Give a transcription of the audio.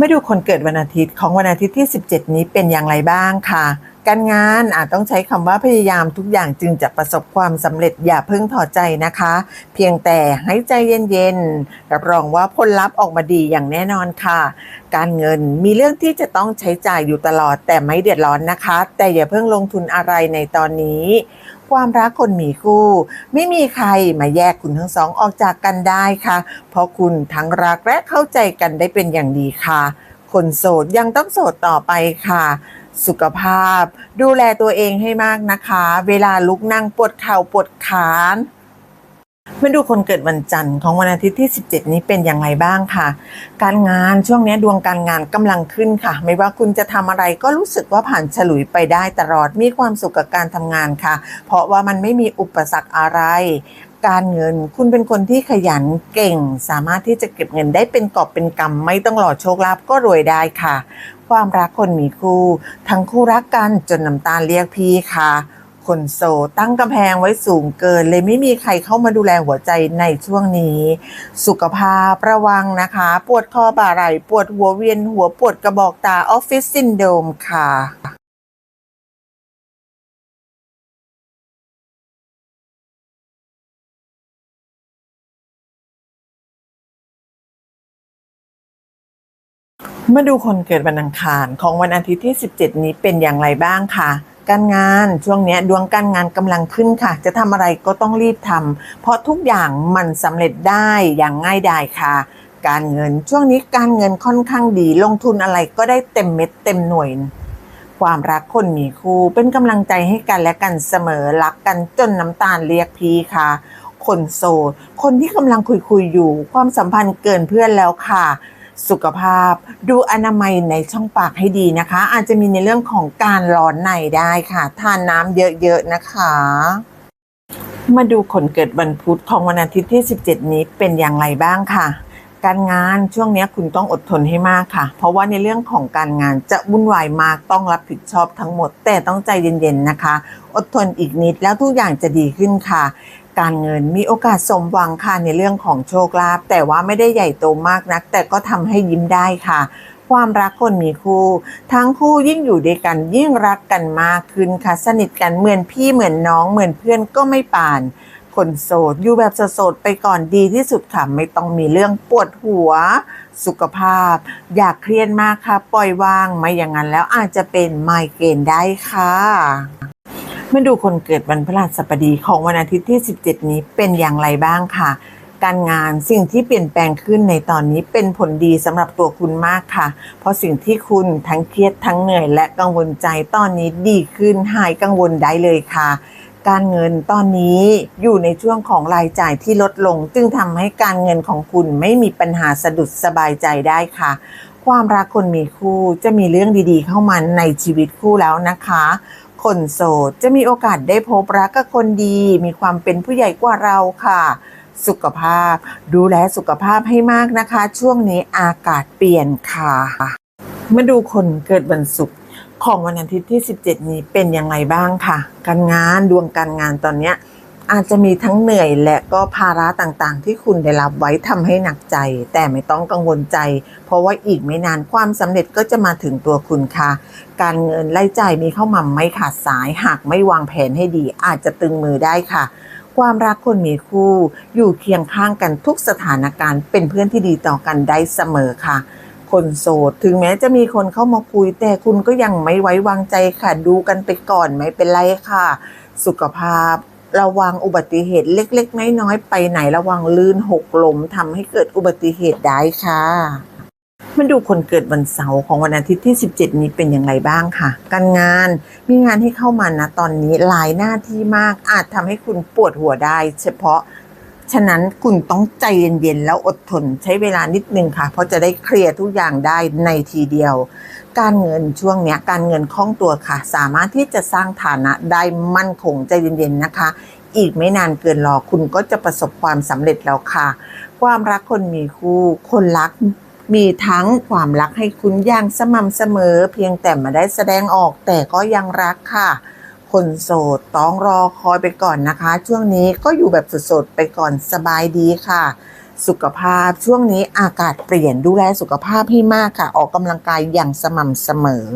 มาดูคนเกิดวันอาทิตย์ของวันอาทิตย์ที่ 17 นี้เป็นอย่างไรบ้างค่ะ การงานอาจต้องใช้คำว่าพยายามทุกอย่างจึงจะประสบความสำเร็จอย่าเพิ่งถอใจนะคะ เพียงแต่ให้ใจเย็นๆรับรองว่าผลลัพธ์ออกมาดีอย่างแน่นอนค่ะ การเงินมีเรื่องที่จะต้องใช้จ่ายอยู่ตลอดแต่ไม่เดือดร้อนนะคะ แต่อย่าเพิ่งลงทุนอะไรในตอนนี้ ความรักคนมีคู่ ไม่มีใครมาแยกคุณทั้งสองออกจากกันได้ค่ะ เพราะคุณทั้งรักและเข้าใจกันได้เป็นอย่างดีค่ะ คนโสดยังต้องโสดต่อไปค่ะสุขภาพ ดูแลตัวเองให้มากนะคะ เวลาลุกนั่งปวดเข่าปวดขาน มาดูคนเกิดวันจันทร์ของวันอาทิตย์ที่ 17 นี้เป็นอย่างไรบ้างค่ะ การงานช่วงนี้ดวงการงานกำลังขึ้นค่ะ ไม่ว่าคุณจะทำอะไรก็รู้สึกว่าผ่านฉลุยไปได้ตลอดมีความสุขกับการทำงานค่ะ เพราะว่ามันไม่มีอุปสรรคอะไร การเงินคุณเป็นคนที่ขยันเก่ง สามารถที่จะเก็บเงินได้เป็นกอบเป็นกำไม่ต้องรอโชคลาภก็รวยได้ค่ะ ความรักคนมีคู่ ทั้งคู่รักกันจนน้ำตาเรียกพี่ค่ะ คนโสดตั้งกำแพงไว้สูงเกิน เลยไม่มีใครเข้ามาดูแลหัวใจในช่วงนี้ สุขภาพระวังนะคะ ปวดคอบ่าไหล่ปวดหัวเวียนหัวปวดกระบอกตาออฟฟิศซินโดมค่ะมาดูคนเกิดวันอังคารของวันอาทิตย์ที่ 17 นี้เป็นอย่างไรบ้างค่ะ การงานช่วงนี้ดวงการงานกำลังขึ้นค่ะ จะทำอะไรก็ต้องรีบทำเพราะทุกอย่างมันสำเร็จได้อย่างง่ายดายค่ะ การเงินช่วงนี้การเงินค่อนข้างดี ลงทุนอะไรก็ได้เต็มเม็ดเต็มหน่วย ความรักคนมีคู่เป็นกำลังใจให้กันและกันเสมอรักกันจนน้ำตาลเรียกพีค่ะ คนโสดคนที่กำลังคุยคุยอยู่ ความสัมพันธ์เกินเพื่อนแล้วค่ะ สุขภาพ ดูอนามัยในช่องปากให้ดีนะคะ อาจจะมีในเรื่องของการร้อนในได้ค่ะ ทานน้ำเยอะๆนะคะ มาดูคนเกิดวันพุธของวันอาทิตย์ที่ 17 นี้เป็นอย่างไรบ้างค่ะ การงานช่วงนี้คุณต้องอดทนให้มากค่ะ เพราะว่าในเรื่องของการงานจะวุ่นวายมากต้องรับผิดชอบทั้งหมด แต่ต้องใจเย็นๆนะคะ อดทนอีกนิดแล้วทุกอย่างจะดีขึ้นค่ะ การเงินมีโอกาสสมหวังค่ะในเรื่องของโชคลาภแต่ว่าไม่ได้ใหญ่โตมากนัก แต่ก็ทำให้ยิ้มได้ค่ะ ความรักคนมีคู่ ทั้งคู่ยิ่งอยู่ด้วยกันยิ่งรักกันมากขึ้นค่ะ สนิทกันเหมือนพี่เหมือนน้องเหมือนเพื่อนก็ไม่ป่าน คนโสดอยู่แบบโสดไปก่อนดีที่สุดค่ะ ไม่ต้องมีเรื่องปวดหัว สุขภาพ อยากเครียดมากค่ะ ปล่อยวางไม่อย่างนั้นแล้วอาจจะเป็นไมเกรนได้ค่ะ มาดูคนเกิดวันพฤหัสบดีของวันอาทิตย์ที่ 17 นี้เป็นอย่างไรบ้างค่ะ การงานสิ่งที่เปลี่ยนแปลงขึ้นในตอนนี้เป็นผลดีสำหรับตัวคุณมากค่ะ เพราะสิ่งที่คุณทั้งเครียดทั้งเหนื่อยและกังวลใจตอนนี้ดีขึ้นหายกังวลได้เลยค่ะการเงินตอนนี้อยู่ในช่วงของรายจ่ายที่ลดลง จึงทำให้การเงินของคุณไม่มีปัญหาสะดุดสบายใจได้ค่ะ ความรักคนมีคู่จะมีเรื่องดีๆ เข้ามาในชีวิตคู่แล้วนะคะ คนโสดจะมีโอกาสได้พบรักกับคนดี มีความเป็นผู้ใหญ่กว่าเราค่ะ สุขภาพ ดูแลสุขภาพให้มากนะคะ ช่วงนี้อากาศเปลี่ยนค่ะ มาดูคนเกิดวันศุกร์ของวันอาทิตย์ที่ 17 นี้เป็นยังไงบ้างค่ะ การงานดวงการงานตอนเนี้ย อาจจะมีทั้งเหนื่อยและก็ภาระต่างๆ ที่คุณได้รับไว้ทำให้หนักใจ แต่ไม่ต้องกังวลใจ เพราะว่าอีกไม่นานความสำเร็จก็จะมาถึงตัวคุณค่ะ การเงินรายจ่ายมีเข้ามาไม่ขาดสาย หากไม่วางแผนให้ดี อาจจะตึงมือได้ค่ะ ความรักคนมีคู่ อยู่เคียงข้างกันทุกสถานการณ์ เป็นเพื่อนที่ดีต่อกันได้เสมอค่ะคนโสดถึงแม้จะมีคนเข้ามาคุย แต่คุณก็ยังไม่ไว้วางใจค่ะ ดูกันไปก่อนไม่เป็นไรค่ะ สุขภาพ ระวังอุบัติเหตุเล็ก ๆ น้อย ๆ ไปไหนระวังลื่นหกล้มทำให้เกิดอุบัติเหตุได้ค่ะมาดูคนเกิดวันเสาร์ของวันอาทิตย์ที่ 17 นี้เป็นอย่างไรบ้างค่ะ การงานมีงานให้เข้ามานะตอนนี้หลายหน้าที่มากอาจทำให้คุณปวดหัวได้ เฉพาะ ฉะนั้นคุณต้องใจเย็นๆแล้วอดทนใช้เวลานิดนึงค่ะ เพราะจะได้เคลียร์ทุกอย่างได้ในทีเดียว การเงินช่วงเนี้ยการเงินคล่องตัวค่ะ สามารถที่จะสร้างฐานะได้มั่นคงใจเย็นๆนะคะ อีกไม่นานเกินรอคุณก็จะประสบความสำเร็จแล้วค่ะ ความรักคนมีคู่ คนรักมีทั้งความรักให้คุณอย่างสม่ำเสมอ เพียงแต่ไม่ได้แสดงออกแต่ก็ยังรักค่ะ คนโสดต้องรอคอยไปก่อนนะคะ ช่วงนี้ก็อยู่แบบสดๆไปก่อนสบายดีค่ะ สุขภาพช่วงนี้อากาศเปลี่ยนดูแลสุขภาพให้มากค่ะ ออกกำลังกายอย่างสม่ำเสมอ